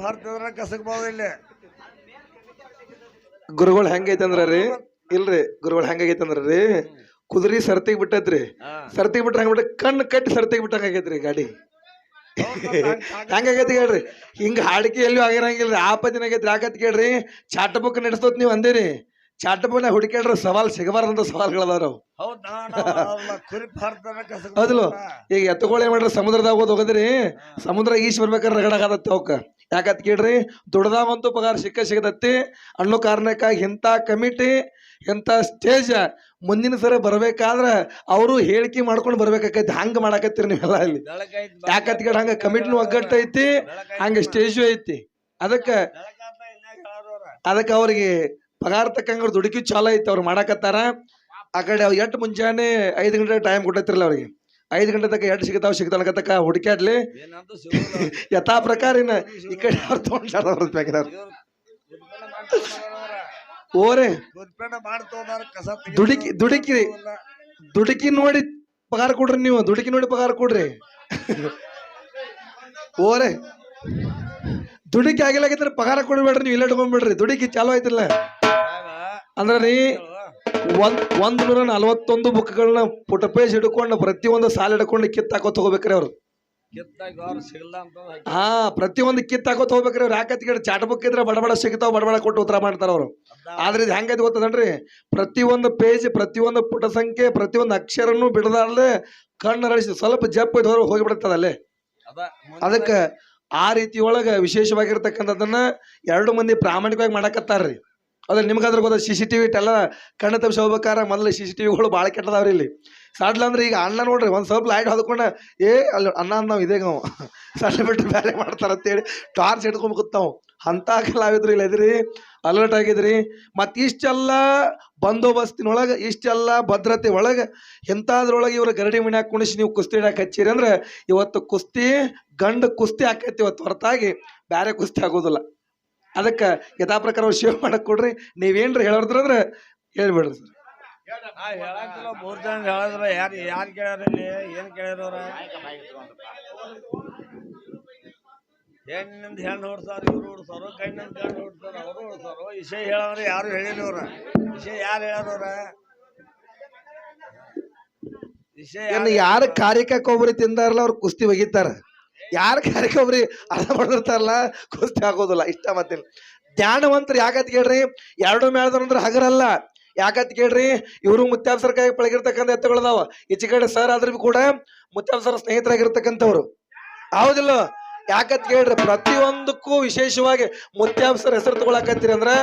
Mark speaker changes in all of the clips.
Speaker 1: ಭಾರತದ ಕಸಕ್ಬೋದು ಇಲ್ಲಿ.
Speaker 2: ಗುರುಗಳು ಹೆಂಗೈತಂದ್ರ ರೀ? ಇಲ್ರಿ ಗುರುಗಳು ಹೆಂಗಾಗೈತಂದ್ರ ರೀ? ಕುದುರಿ ಸರ್ತಿಗ್ ಬಿಟ್ಟೈತ್ರಿ. ಸರ್ತಿಗ್ ಬಿಟ್ರ ಹಂಗ ಬಿಟ್ಟ ಕಣ್ಣು ಕಟ್ಟಿ ಸರ್ತಿಗ್ ಬಿಟ್ಟಂಗ ಆಗೈತ್ರಿ ಗಾಡಿ. ಹೆಂಗಾಗೈತಿ ಹೇಳ್ರಿ? ಹಿಂಗ ಹಾಡಿಕೆ ಎಲ್ಲೂ ಆಗಿರಂಗಿಲ್ರಿ. ಆಪತ್ತಿನ ಆಗೈತ್ರಿ. ಯಾಕತ್ ಕೇಳ್ರಿ? ಚಾಟ ಬುಕ್ ನಡೆಸ್ತೋತ್ ನೀವು ಅಂದಿರಿ. ಚಾಟ ಬುಕ್ನ ಹುಡುಕ್ಯಾಡ್ರಿ ಸವಾಲ್ ಸಿಗಬಾರ್ದಂತ ಸವಾಲ್ಗಳದಾರ
Speaker 1: ಕಸಕ್
Speaker 2: ಹೌದಲ್ಲ ಈಗ ಎತ್ತುಗಳು ಏನ್ ಮಾಡ್ರಿ ಸಮುದ್ರದಾಗ ಹೋದ್ ಹೋಗದ್ರಿ. ಸಮುದ್ರ ಈಶ್ ಬರ್ಬೇಕಾದ್ರೆ ರಗಡಾಗತ್ತ ಅವಕ್ಕ. ಯಾಕತ್ ಕೇಳ್ರಿ? ದುಡ್ದಾವಂತೂ ಪಗಾರ ಸಿಕ್ಕ ಸಿಗತತ್ತಿ ಅನ್ನೋ ಕಾರಣಕ್ಕಾಗಿ ಇಂಥ ಕಮಿಟಿ, ಇಂಥ ಸ್ಟೇಜ್ ಮುಂದಿನ ಸರಿ ಬರ್ಬೇಕಾದ್ರ ಅವರು ಹೇಳಿಕೆ ಮಾಡ್ಕೊಂಡು ಬರ್ಬೇಕಾಕೈತಿ. ಹಂಗ ಮಾಡಾಕತ್ತೀರಿ ನೀವೆಲ್ಲ ಇಲ್ಲಿ. ಯಾಕತ್ ಕೇಳ ಹಂಗ ಕಮಿಟಿನೂ ಒಗ್ಗಟ್ಟು ಐತಿ ಹಂಗ ಸ್ಟೇಜು ಐತಿ. ಅದಕ್ಕೆ ಅದಕ್ಕೆ ಅವ್ರಿಗೆ ಪಗಾರ ತಕ್ಕಂಗ ದುಡುಕಿ ಚಾಲ ಐತಿ ಅವ್ರು ಮಾಡಾಕತ್ತಾರ. ಆ ಕಡೆ ಎಷ್ಟು ಮುಂಜಾನೆ ಐದು ಗಂಟೆ ಟೈಮ್ ಕೊಟ್ಟೈತಿರಲ್ಲ ಅವ್ರಿಗೆ. ಐದು ಗಂಟೆ ತನಕ ಎಟ್ ಸಿಗ್ತಾವ ಸಿಗ್ತಾನಕತ್ತಕ ಹುಡುಕ್ಯಾಡ್ಲಿ
Speaker 1: ಏನಂತೂ ಸಿಗೋಲ್ಲ.
Speaker 2: ಯಥಾ ಪ್ರಕಾರ ಇನ್ನ ಈ ಕಡೆ ಅವ್ರು ತೊಗೊಂಡಾರ ಬೇಕಾದ್ರೆ
Speaker 1: ಮಾಡ್ತೋದಾರ.
Speaker 2: ಓರೆ ದುಡುಕಿ ದುಡುಕಿ ದುಡುಕಿ ನೋಡಿ ಪಗಾರ ಕೊಡ್ರಿ ನೀವು ದುಡುಕಿ ನೋಡಿ ಪಗಾರ ಕೊಡ್ರಿ. ಓರೆ ದುಡುಕಿ ಆಗಿಲ್ಲ ಪಗಾರ ಕೊಡ್ಬೇಡ್ರಿ ನೀವು ಇಲ್ಲ ಇಟ್ಕೊಂಡ್ಬಿಡ್ರಿ. ದುಡುಕಿ ಚಾಲು ಆಯ್ತಿಲ್ಲ. ಅಂದ್ರೆ ರೀ
Speaker 1: ಹೇಳು,
Speaker 2: ಒಂದ್ ಒಂದ್ ನೂರ ನಲವತ್ತೊಂದು ಬುಕ್ಗಳನ್ನ ಪುಟ ಪೇಜ್ ಹಿಡ್ಕೊಂಡು ಪ್ರತಿಯೊಂದು ಸಾಲ ಹಿಡ್ಕೊಂಡು ಕಿತ್ತಾಕೋತ ಹೋಗ್ಬೇಕ್ರಿ ಅವ್ರು. ಹಾ ಪ್ರತಿಯೊಂದು ಕಿತ್ತಾಕೋತ ಹೋಗ್ಬೇಕ್ರಿ ಅವ್ರು. ಯಾಕತ್ತಿಗೆ ಚಾಟ್ ಬುಕ್ ಇದ್ರೆ ಬಡಬಡ ಬಡ ಸಿಗ್ತಾವ ಬಡ ಬಡ ಕೊಟ್ಟು ಉತ್ತರ ಮಾಡ್ತಾರ ಅವರು. ಆದ್ರೆ ಇದು ಹೆಂಗೈತಿ ಗೊತ್ತದನ್ರಿ? ಪ್ರತಿಯೊಂದು ಪೇಜ್ ಪ್ರತಿಯೊಂದು ಪುಟ ಸಂಖ್ಯೆ ಪ್ರತಿಯೊಂದು ಅಕ್ಷರನು ಬಿಡದಾರ್ದೆ ಕಣ್ಣು ರಳಿಸಿ ಸ್ವಲ್ಪ ಜಪ್ ಇದ್
Speaker 1: ಅದ
Speaker 2: ಅದಕ್ಕ ಆ ರೀತಿ ಒಳಗ ವಿಶೇಷವಾಗಿರ್ತಕ್ಕಂಥದ್ದನ್ನ ಎರಡು ಮಂದಿ ಪ್ರಾಮಾಣಿಕವಾಗಿ ಮಾಡಕತ್ತಾರ್ರಿ. ಅದ್ರ ನಿಮ್ಗಾದ್ರೆ ಗೊತ್ತ ಸಿ ಸಿ ಟಿವಿ ಎಲ್ಲ ಕಣ್ಣು ತಪ್ಪಿಸಿ ಹೋಗ್ಬೇಕಾರ ಮೊದಲು ಸಿ ಸಿ ವಿಗಳು ಭಾಳ ಕೆಟ್ಟದವ್ರಿ ಇಲ್ಲಿ. ಸಡ್ಲ ಅಂದ್ರೆ ಈಗ ಅಣ್ಣ ನೋಡ್ರಿ ಒಂದು ಸ್ವಲ್ಪ ಲೈಟ್ ಹೊದ್ಕೊಂಡ, ಏ, ಅಲ್ಲಿ ಅಣ್ಣ ನಾವು ಇದೇ ನಾವು ಸಣ್ಣ ಬಿಟ್ಟು ಬೇರೆ ಮಾಡ್ತಾರೆ ಅಂತೇಳಿ ಟಾರ್ಚ್ ಹಿಡ್ಕೊಂಡ್ ಕೂತಾವ್ ಅಂತ ಕಲಾವಿದ್ರು ಇಲ್ಲ ಇದ್ರಿ ಅಲರ್ಟ್ ಆಗಿದ್ರಿ. ಮತ್ತೆ ಇಷ್ಟೆಲ್ಲ ಬಂದೋಬಸ್ತಿನೊಳಗೆ, ಇಷ್ಟೆಲ್ಲ ಭದ್ರತೆ ಒಳಗ ಎಂಥದ್ರೊಳಗೆ ಇವ್ರ ಗರಡಿ ಮನ್ಯಾಗ ಕುಣಿಸಿ ನೀವು ಕುಸ್ತಿ ಹಿಡ್ಯಾಕ ಹಚ್ಚಿರಿ ಅಂದ್ರೆ ಇವತ್ತು ಕುಸ್ತಿ ಗಂಡ ಕುಸ್ತಿ ಹಾಕೈತಿ ಇವತ್ತು ಹೊರತಾಗಿ ಬ್ಯಾರೆ ಕುಸ್ತಿ ಆಗೋದಿಲ್ಲ. ಅದಕ್ಕ ಯಥಾ ಪ್ರಕಾರ ಅವ್ರು ಶೇವ್ ಮಾಡಕ್ ಕೊಡ್ರಿ. ನೀವೇನ್ರಿ ಹೇಳೋದ್ರಂದ್ರ ಹೇಳ್ಬಿಡ್ರಿ ಸರ್.
Speaker 1: ಮೂರ್ ಜನ ಹೇಳಿದ್ರ. ಯಾರು ಯಾರು ಕೇಳ್ಯಾರ ಏನು ಕೇಳ್ಯಾರ ಹೆಣ್ಣಿಂದ ಹೆಣ್ಣು ಹೊಡ್ಸಾರ ಇವ್ರು ಹೊಡ್ಸಾರು ಕಣ್ಣಿಂದ ಹೆಣ್ಣು ಹೊಡ್ಸಾರ ಅವರು ಹೊಡ್ಸಾರು ವಿಷಯ ಹೇಳಂದ್ರೆ ಯಾರು ಹೇಳಿಲ್ಲ ಇವ್ರ. ವಿಷಯ ಯಾರು ಹೇಳೋರ ವಿಷಯ
Speaker 2: ಯಾರು ಯಾರ ಕಾರ್ಯಕ್ಕೆ ಒಬ್ಬರು ತಿಂದಾರಲ್ಲ ಅವ್ರು ಕುಸ್ತಿ ಒಗಿತಾರ. ಯಾರ ಕಾರ್ಯಕ್ಕೆ ಒಬ್ರಿ ಅರ್ಧ ಮಾಡಿರ್ತಾರಲ್ಲ ಕುಸ್ತಿ ಹಾಕೋದಿಲ್ಲ ಇಷ್ಟ ಮತ್ತೆ ಧ್ಯಾನವಂತರು ಯಾಕತ್ ಕೇಳ್ರಿ? ಎರಡು ಮೇಳದವ್ರು ಅಂದ್ರೆ ಹಗರಲ್ಲ ಯಾಕತ್ ಕೇಳ್ರಿ? ಇವರು ಮುತ್ಯಾಬ್ಸರ ಕೈ ಪಳಗಿರ್ತಕ್ಕಂಥ ಎತ್ತುಗಳದಾವ. ಈಚೆ ಕಡೆ ಸರ್ ಆದ್ರೂ ಬಿ ಕೂಡ ಮುತ್ಯಾಬ್ಸರ ಸ್ನೇಹಿತರಾಗಿರ್ತಕ್ಕಂಥವ್ರು. ಹೌದಿಲ್ಲ? ಯಾಕತ್ ಕೇಳ್ರಿ? ಪ್ರತಿಯೊಂದಕ್ಕೂ ವಿಶೇಷವಾಗಿ ಮುತ್ಯಾಬ್ಸರ ಹೆಸರು ತಗೊಳಕತ್ತೀರಿ ಅಂದ್ರೆ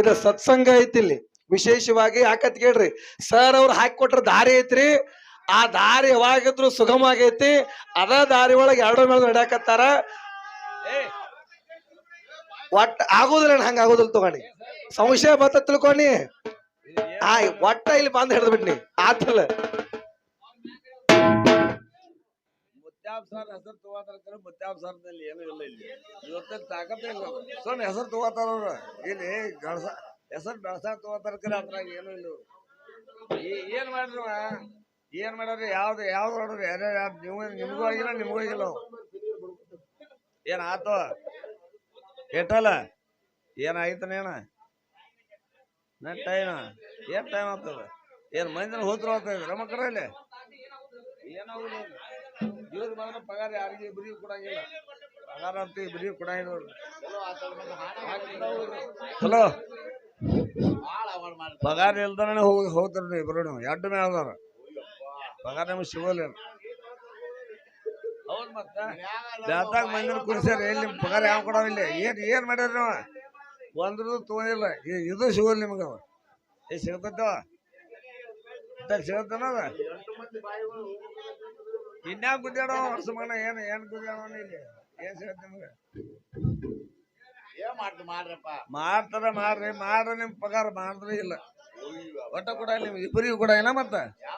Speaker 2: ಇದು ಸತ್ಸಂಗ ಐತಿ ಇಲ್ಲಿ. ವಿಶೇಷವಾಗಿ ಯಾಕತ್ ಕೇಳ್ರಿ? ಸರ್ ಅವ್ರು ಹಾಕಿ ಕೊಟ್ರ ದಾರಿ ಐತ್ರಿ. ಆ ದಾರಿ ಯಾವಾಗಿದ್ರು ಸುಗಮ ಆಗೈತಿ. ಅದ ದಾರಿ ಒಳಗೆ ಎರಡು ಮೇಲೆ ನಡ್ಯಾಕತ್ತಾರ.
Speaker 1: ಏ,
Speaker 2: ಒಟ್ಟ ಆಗೋದಿಲ್ಲ ಹಂಗ ಆಗೋದಿಲ್ಲ ತಗೊಂಡಿ ಸಂಶಯ ಬತ್ತ
Speaker 1: ಏನ್
Speaker 2: ಆ ಒಟ್ಟ ಇಲ್ಲಿ ಬಂದ್ ಹಿಡ್ದು ಬಿಟ್ನಿ. ಆತಲ್ಲ.
Speaker 1: ಮುತ್ಯಾಬ್ ಸರ್ ಹೆಸರು ತಗೋತಾರ ಮುತ್ಯಾಬ್ ಸರ್ನಲ್ಲಿ ಏನು ಇಲ್ಲ ಇಲ್ಲಿ. ಇವತ್ತ ತಾಕತ್ತೇ ಇಲ್ಲ ಸುಮ್ಮನೆ ಹೆಸರು ತಗೋತಾರ ಅವ್ರು. ಇಲ್ಲಿ ಗಣಸ ಹೆಸರು ಬೆಳಸ ತಗೋತಾರ ಕರೆ ಅದ್ರಾಗ ಏನು ಇಲ್ಲ ಏನ್ ಮಾಡ್ರಿ ಅವ? ಏನ್ ಮಾಡ್ರಿ ಯಾವ್ದು ಯಾವ್ದು ನೋಡ್ರಿ ಯಾರ್ಯಾರು ಯಾವ್ದು ನೀವು ನಿಮ್ಗೂ ಆಗಿಲ್ಲ ನಿಮ್ಗೂ ಆಗಿಲ್ಲ. ಏನ್ ಆತು? ಕೆಟ್ಟಲ್ಲ? ಏನಾಯ್ತನೇನ ನನ್ನ ಟೈಮ್ ಏನ್ ಟೈಮ್ ಆಗ್ತದ? ಏನ್ ಮಂದಿನ ಹೋದ್ರು ಆಗ್ತದ ರಮಕರ ಇಲ್ಲಿ ಏನಾಗುದಿಲ್ಲ ಇವ್ರು ಮಾತ್ರ ಪಗಾರ ಯಾರಿಗೆ ಬರೀ ಕೊಡಂಗಿಲ್ಲ. ಪಗಾರ ಅಂತ ಬರೀ ಕೊಡಂಗಿಲ್ಲ ಹಲೋ? ಪಗಾರ ಇಲ್ದಾನೆ ಹೋಗಿ ಹೋಗ್ತಾರ ನೀವು ಎರಡು ಮೇಲೆ ಅದಾರ ಪಗಾರ ನಮಗೆ ಸಿಗೋಲ್ಲ ಅವ್ರು ಮತ್ತ? ಜಾತಾಗ ಮಂದಿನ ಕುಡಿಸ್ಯಾರ ಎಲ್ಲಿ ಪಗಾರ ಯಾವ ಕೊಡವಿಲ್ಲ ಏನು ಏನು ಮಾಡ್ಯಾರ ನೀವು? ಒಂದ್ರದ್ದು ತೋನಿಲ್ಲ ಇದು ಸಿಗೋಲ್ಲ ನಿಮ್ಗೆ ಅವ. ಏ ಸಿಗತ್ತವ ಸಿಗತ್ತನ ಇನ್ಯಾವ ಇನ್ಯಾಗ ಗುದ್ದಾಡೋ ವರ್ಷ ಮಗನ? ಏನು ಏನ್ ಗುದ್ದಾಡೋ ಇಲ್ಲಿ? ಏನು ಸಿಗತ್ತೆ ನಿಮ್ಗೆ? ಮಾಡ್ತಾರ ಮಾಡ್ರಿ. ಮಾಡ್ರಿ ನಿಮ್ ಪಗಾರ ಮಾಡಿದ್ರೆ ಇಲ್ಲ. ಒಟ್ಟ ಕೂಡ ನಿಮ್ಗೆ ಇಬ್ಬರಿಗೂ ಕೂಡ ಏನ ಮತ್ತ?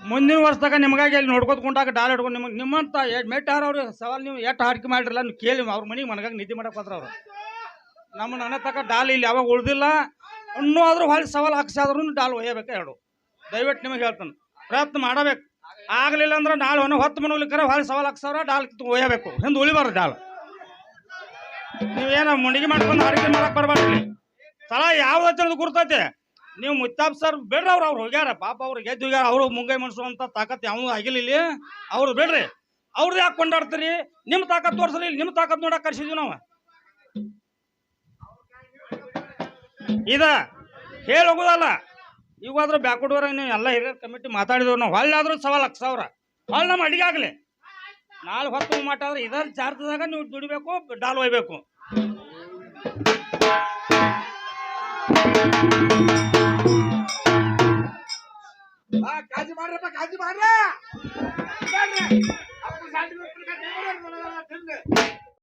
Speaker 3: ಮುಂದಿನ ವರ್ಷದಾಗ ನಿಮಗಾಗಿ ಅಲ್ಲಿ ನೋಡ್ಕೋತ ಕುಂಟಾಗ ಡಾಲ್ ಹಿಡ್ಕೊಂಡು ನಿಮಗೆ ನಿಮ್ಮಂತ ಎ- ಮೆಟ್ಟ ಅವ್ರು ಸವಾಲ್ ನೀವು ಎಷ್ಟು ಹಾಡಿಕೆ ಮಾಡಿರಲ್ಲ ನೀವು ಕೇಳಿ ಅವ್ರ ಮನೆಗೆ ಮನಗಾಗ ನಿದ್ದೆ ಮಾಡಕ್ಕೆ ಹೋದ್ರ ಅವರು. ನಮ್ಮ ನನ್ನ ತಕ್ಕ ಡಾಲ್ ಇಲ್ಲಿ ಯಾವಾಗ ಉಳ್ದಿಲ್ಲ. ಇನ್ನೂ ಆದರೂ ಹೊಳ್ಳಿ ಸವಾಲ್ ಹಾಕ್ಸಾದ್ರೂ ಡಾಲ್ ಒಯ್ಯಬೇಕು ಎರಡು. ದಯವಿಟ್ಟು ನಿಮಗೆ ಹೇಳ್ತಾನೆ. ಪ್ರಯತ್ನ ಮಾಡಬೇಕು. ಆಗಲಿಲ್ಲ ಅಂದ್ರೆ ನಾಳೆ ಹೊನ ಹೊತ್ತು ಮನಗ್ಲಿಕ್ಕರೆ ಹೊಳ್ಳಿ ಸವಾಲ್ ಹಾಕ್ಸವ್ರ ಡಾಲ್ ಒಯ್ಯಬೇಕು. ಹಿಂದೆ ಉಳಿಬಾರ್ದು ಡಾಲ್. ನೀವೇನು ಮುಂಡಿಗೆ ಮಾಡ್ಕೊಂಡು ಅಡಿಗೆ ಮಾಡಕ್ ಬರಬಾರ್ದು ಸಲ ಅನ್ನೋದು ಗುರ್ತೈತೆ ನೀವು ಮುತ್ತಾಪ್ ಸರ್ ಬೇಡ್ರಿ ಅವ್ರು ಅವ್ರು ಹೋಗ್ಯಾರ. ಪಾಪ ಅವ್ರು ಗೆದ್ದು ಹೋಗ್ಯಾರ. ಅವರು ಮುಂಗೈ ಮನ್ಸುವಂತ ತಾಕತ್ ಯಾವ ಆಗಿಲ್ಲ ಅವ್ರು ಬೇಡ್ರಿ. ಅವ್ರದ್ದು ಯಾಕೆ ಕೊಂಡಾಡ್ತೀರಿ? ನಿಮ್ಮ ತಾಕತ್ ತೋರ್ಸಲಿ ನಿಮ್ಮ ತಾಕತ್ ನೋಡಕ್ ಕರ್ಸಿದ್ವಿ ನಾವು. ಇದ ಹೇಳಿ ಹೋಗೋದಲ್ಲ. ಈಗಾದ್ರೂ ನೀವು ಎಲ್ಲ ಹಿರಿಯ ಕಮಿಟಿ ಮಾತಾಡಿದ್ರು ನಾವು. ಹೊಳ್ಳಾದ್ರೂ ಸವಾಲ್ ಲಕ್ಷ ಸಾವಿರ. ಹೊಳ್ಳಿ ನಮ್ಮ ಅಡಿಗೆ ಆಗಲಿ. ನಾಳೆ ಹೊತ್ತು ಮಾಟ ಆದ್ರೆ ಇದರ ಚಾರ್ಜದಾಗ ನೀವು ದುಡಿಬೇಕು, ಡಾಲ್ ಒಯ್ಬೇಕು.
Speaker 1: ಕಾಜಿ ಮಾಡ್ರಪ್ಪ ಕಾಜಿ ಮಾಡ್ರ